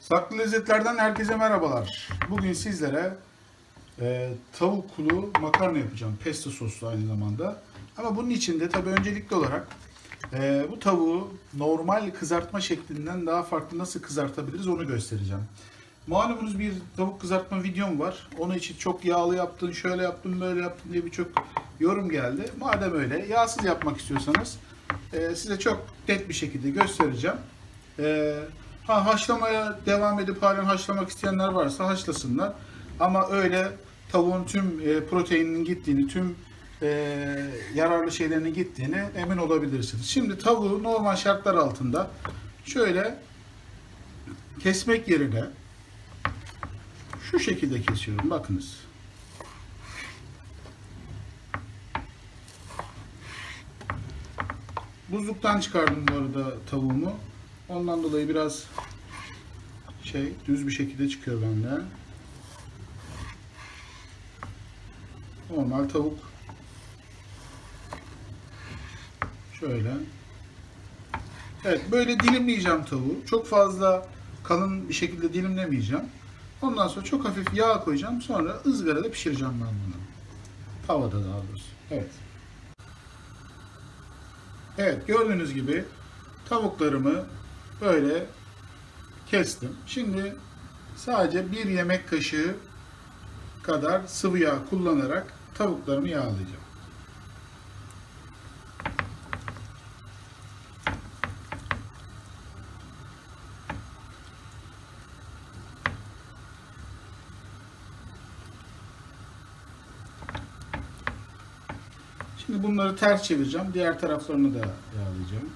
Saklı lezzetlerden herkese merhabalar. Bugün sizlere e, tavuklu makarna yapacağım. Pesto soslu aynı zamanda. Ama bunun için de tabii öncelikli olarak e, bu tavuğu normal kızartma şeklinden daha farklı nasıl kızartabiliriz onu göstereceğim. Malumunuz bir tavuk kızartma videom var. Onun için çok yağlı yaptın, şöyle yaptın, böyle yaptın diye birçok yorum geldi. Madem öyle yağsız yapmak istiyorsanız e, size çok net bir şekilde göstereceğim. E, ha haşlamaya devam edip halen haşlamak isteyenler varsa haşlasınlar. Ama öyle tavuğun tüm e, proteininin gittiğini, tüm e, yararlı şeylerinin gittiğini emin olabilirsiniz. Şimdi tavuğu normal şartlar altında şöyle kesmek yerine şu şekilde kesiyorum. Bakınız. Buzluktan çıkardım bu arada tavuğumu. Ondan dolayı biraz şey düz bir şekilde çıkıyor bende. Normal tavuk. Şöyle. Evet böyle dilimleyeceğim tavuğu. Çok fazla kalın bir şekilde dilimlemeyeceğim. Ondan sonra çok hafif yağ koyacağım. Sonra ızgarada pişireceğim ben bunu. Tavada daha doğrusu. Evet. Evet gördüğünüz gibi tavuklarımı böyle kestim. Şimdi sadece bir yemek kaşığı kadar sıvı yağ kullanarak tavuklarımı yağlayacağım. Şimdi bunları ters çevireceğim. Diğer taraflarını da yağlayacağım.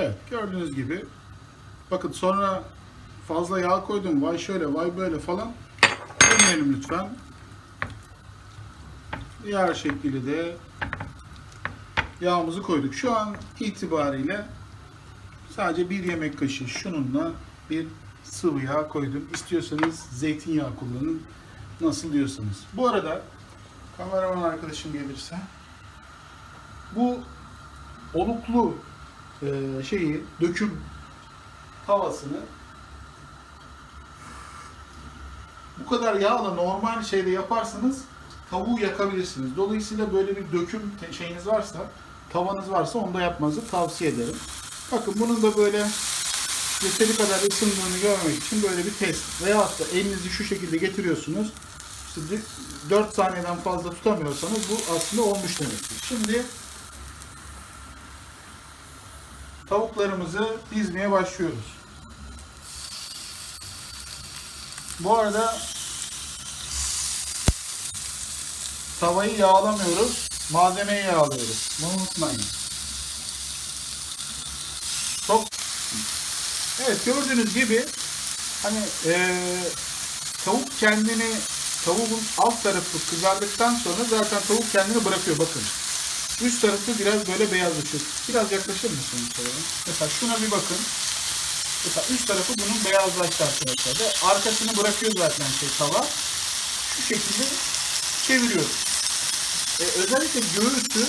Evet gördüğünüz gibi. Bakın sonra fazla yağ koydum. Vay şöyle vay böyle falan. Demeyelim lütfen. Diğer şekilde de yağımızı koyduk. Şu an itibariyle sadece bir yemek kaşığı şununla bir sıvı yağ koydum. İstiyorsanız zeytinyağı kullanın. Nasıl diyorsanız. Bu arada kameraman arkadaşım gelirse bu oluklu e, şeyi döküm tavasını bu kadar yağla normal şeyde yaparsanız tavuğu yakabilirsiniz. Dolayısıyla böyle bir döküm şeyiniz varsa, tavanız varsa onu da yapmanızı tavsiye ederim. Bakın bunun da böyle yeteri kadar ısındığını görmek için böyle bir test. Veyahut da elinizi şu şekilde getiriyorsunuz. İşte 4 saniyeden fazla tutamıyorsanız bu aslında olmuş demektir. Şimdi tavuklarımızı dizmeye başlıyoruz. Bu arada tavayı yağlamıyoruz, malzemeyi yağlıyoruz. Bunu unutmayın. Çok Evet gördüğünüz gibi hani eee, tavuk kendini tavuğun alt tarafı kızardıktan sonra zaten tavuk kendini bırakıyor bakın. Üst tarafı biraz böyle beyazlaşıyor. Biraz yaklaşır mısınız? Mesela şuna bir bakın. Mesela üst tarafı bunun beyazlaştı arkadaşlar. Ve arkasını bırakıyor zaten şey tava. Şu şekilde çeviriyoruz. E, özellikle göğüsü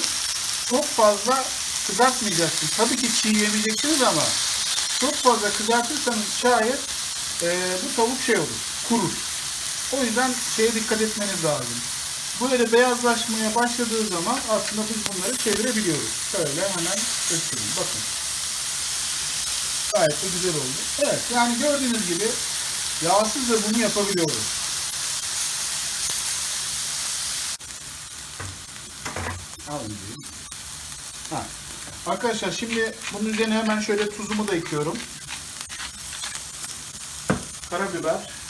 çok fazla kızartmayacaksınız. Tabii ki çiğ yemeyeceksiniz ama çok fazla kızartırsanız şayet e, bu tavuk şey olur, kurur. O yüzden şeye dikkat etmeniz lazım. Böyle beyazlaşmaya başladığı zaman aslında biz bunları çevirebiliyoruz. Şöyle hemen göstereyim. Bakın. Gayet de güzel oldu. Evet yani gördüğünüz gibi yağsız da bunu yapabiliyoruz. Alın. Ha. Arkadaşlar şimdi bunun üzerine hemen şöyle tuzumu da ekliyorum. Karabiber.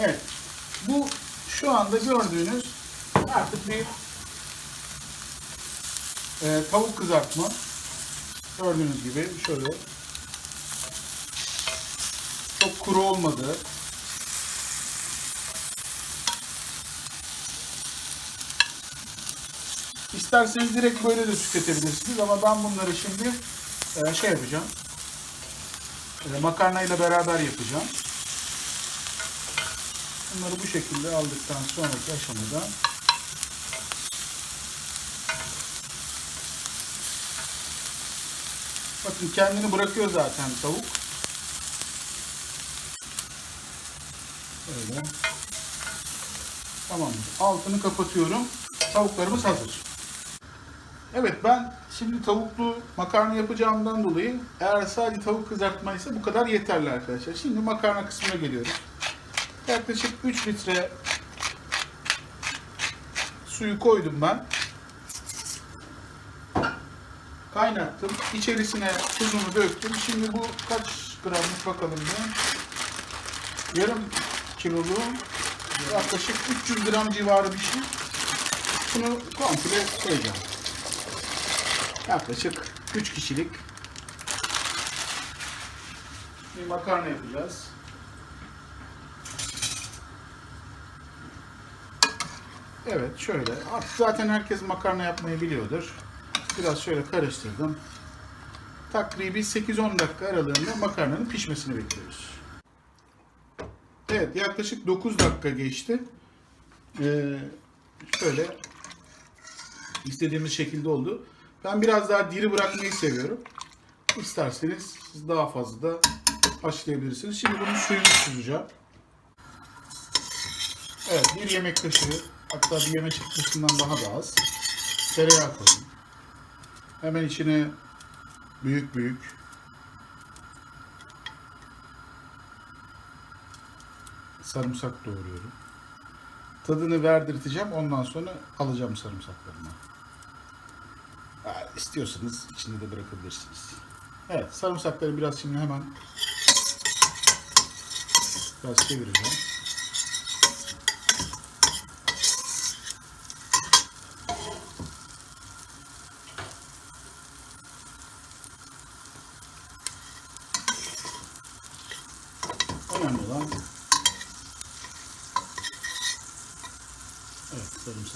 Evet. Bu şu anda gördüğünüz artık bir e, tavuk kızartma. Gördüğünüz gibi şöyle çok kuru olmadı. İsterseniz direkt böyle de tüketebilirsiniz ama ben bunları şimdi e, şey yapacağım. E, makarnayla beraber yapacağım. Bunları bu şekilde aldıktan sonraki aşamada Bakın kendini bırakıyor zaten tavuk. Böyle. Tamamdır. Altını kapatıyorum. Tavuklarımız hazır. Evet ben şimdi tavuklu makarna yapacağımdan dolayı eğer sadece tavuk kızartmaysa bu kadar yeterli arkadaşlar. Şimdi makarna kısmına geliyoruz. Yaklaşık 3 litre suyu koydum ben. Kaynattım. İçerisine tuzunu döktüm. Şimdi bu kaç gramlık bakalım bir. Yarım kilolu yaklaşık 300 gram civarı bir şey. Bunu komple koyacağım. Yaklaşık 3 kişilik bir makarna yapacağız. Evet şöyle. Zaten herkes makarna yapmayı biliyordur. Biraz şöyle karıştırdım. Takribi 8-10 dakika aralığında makarnanın pişmesini bekliyoruz. Evet yaklaşık 9 dakika geçti. Ee, şöyle istediğimiz şekilde oldu. Ben biraz daha diri bırakmayı seviyorum. İsterseniz siz daha fazla da haşlayabilirsiniz. Şimdi bunun suyunu süzeceğim. Evet bir yemek kaşığı hatta bir yemek kaşığından daha da az tereyağı koyun. Hemen içine büyük büyük sarımsak doğruyorum. Tadını verdirteceğim. Ondan sonra alacağım sarımsaklarını. Eğer istiyorsanız içinde de bırakabilirsiniz. Evet sarımsakları biraz şimdi hemen biraz çevireceğim.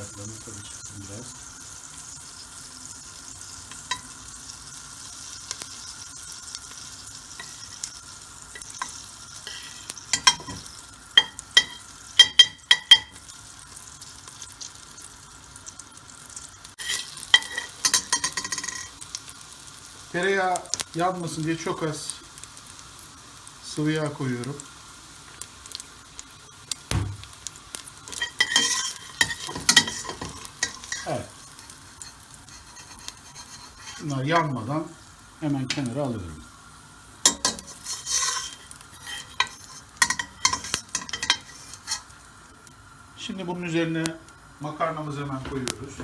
Evet sarımsaklarını tabii çıksın biraz. Tereyağı yanmasın diye çok az sıvı yağ koyuyorum. Evet. Bunlar yanmadan hemen kenara alıyorum. Şimdi bunun üzerine makarnamızı hemen koyuyoruz.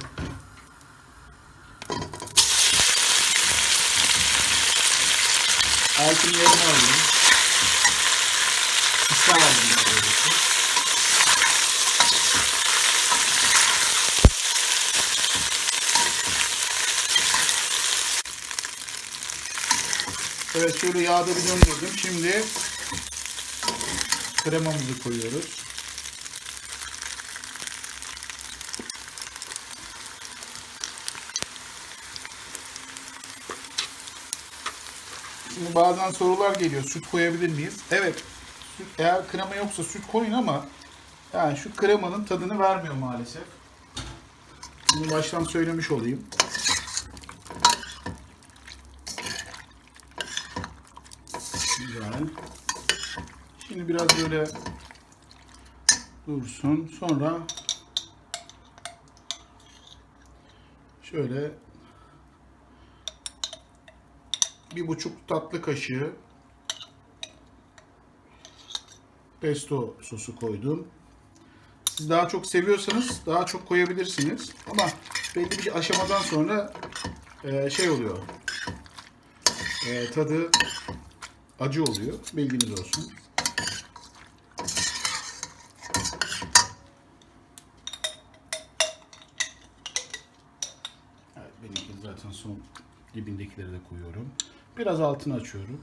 Altın yerini alıyorum. Kısa aldım. Evet şöyle yağda bir döndürdüm. Şimdi kremamızı koyuyoruz. Şimdi bazen sorular geliyor. Süt koyabilir miyiz? Evet. Süt, eğer krema yoksa süt koyun ama yani şu kremanın tadını vermiyor maalesef. Bunu baştan söylemiş olayım. Güzel. Şimdi biraz böyle dursun. Sonra şöyle bir buçuk tatlı kaşığı pesto sosu koydum. Siz daha çok seviyorsanız daha çok koyabilirsiniz. Ama belli bir aşamadan sonra e, şey oluyor. E, tadı acı oluyor. Bilginiz olsun. Benimki zaten son dibindekileri de koyuyorum. Biraz altını açıyorum.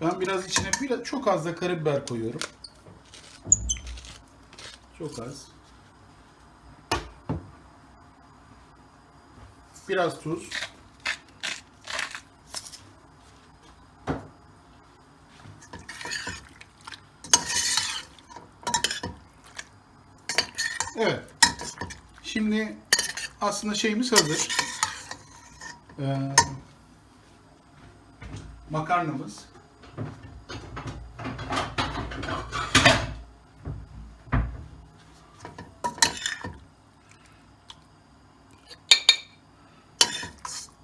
Ben biraz içine biraz, çok az da karabiber koyuyorum. Çok az. Biraz tuz. Evet. Şimdi aslında şeyimiz hazır. Ee, makarnamız.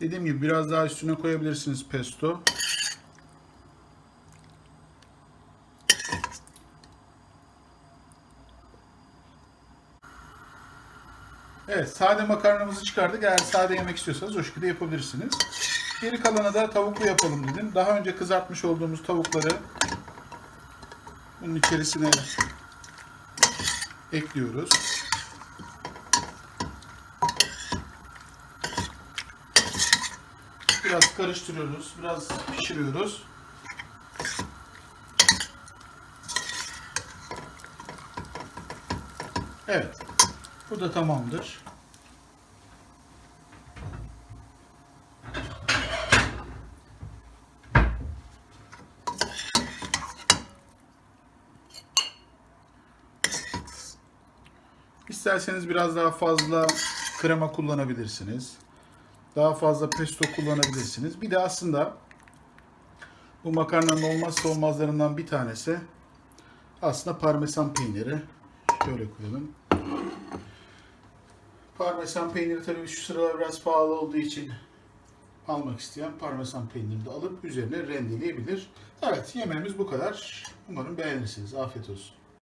Dediğim gibi biraz daha üstüne koyabilirsiniz pesto. Evet, sade makarnamızı çıkardık. Eğer sade yemek istiyorsanız o şekilde yapabilirsiniz. Geri kalanı da tavuklu yapalım dedim. Daha önce kızartmış olduğumuz tavukları bunun içerisine ekliyoruz. Karıştırıyoruz, biraz pişiriyoruz. Evet, bu da tamamdır. İsterseniz biraz daha fazla krema kullanabilirsiniz. Daha fazla pesto kullanabilirsiniz. Bir de aslında bu makarnanın olmazsa olmazlarından bir tanesi aslında parmesan peyniri. Şöyle koyalım. Parmesan peyniri tabii şu sıralar biraz pahalı olduğu için almak isteyen parmesan peynirini de alıp üzerine rendeleyebilir. Evet yemeğimiz bu kadar. Umarım beğenirsiniz. Afiyet olsun.